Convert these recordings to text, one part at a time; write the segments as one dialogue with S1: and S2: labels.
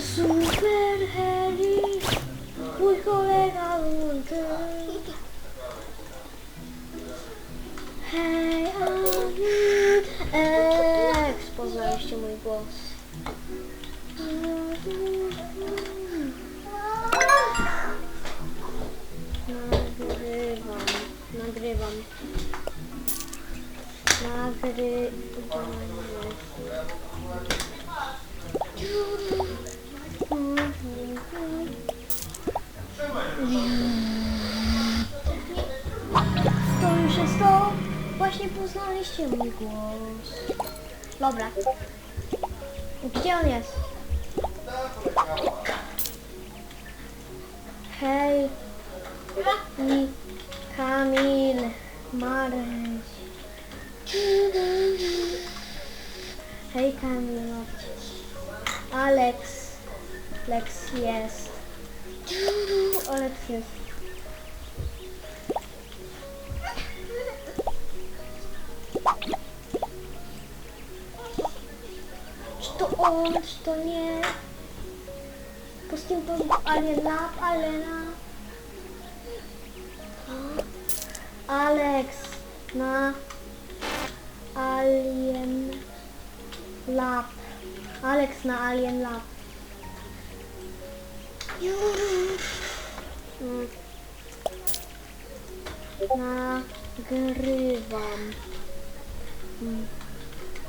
S1: Super Harry, mój kolega Lunty. Hej, Aniu, Eks, poznaliście mój głos. Nagrywam, nagrywam. Nagrywam. To już jest to. Właśnie poznaliście mój głos. Dobra. Gdzie on jest? Hej. I Kamil. Maryś. Hej Kamil. Alex. Lex jest. Alex jest. Czy to on, czy to nie? Pustím to ale lap, ale na. Alex na Alien Lab. Alex na Alien Lab. Mm. Nagrywam. Mm.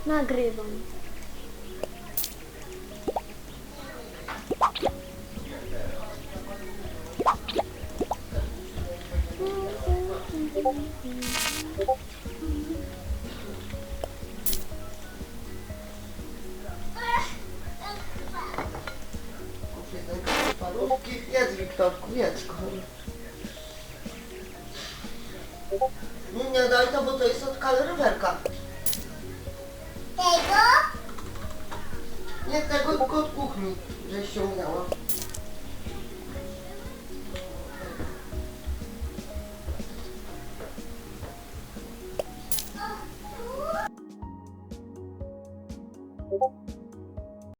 S1: Nagrywam.
S2: Jedz, Wiktorku, jedz, kochani. Nie daj to, bo to jest od kaloryferka.
S3: Tego?
S2: Nie tego, tylko od kuchni, że ściągnęła. Thank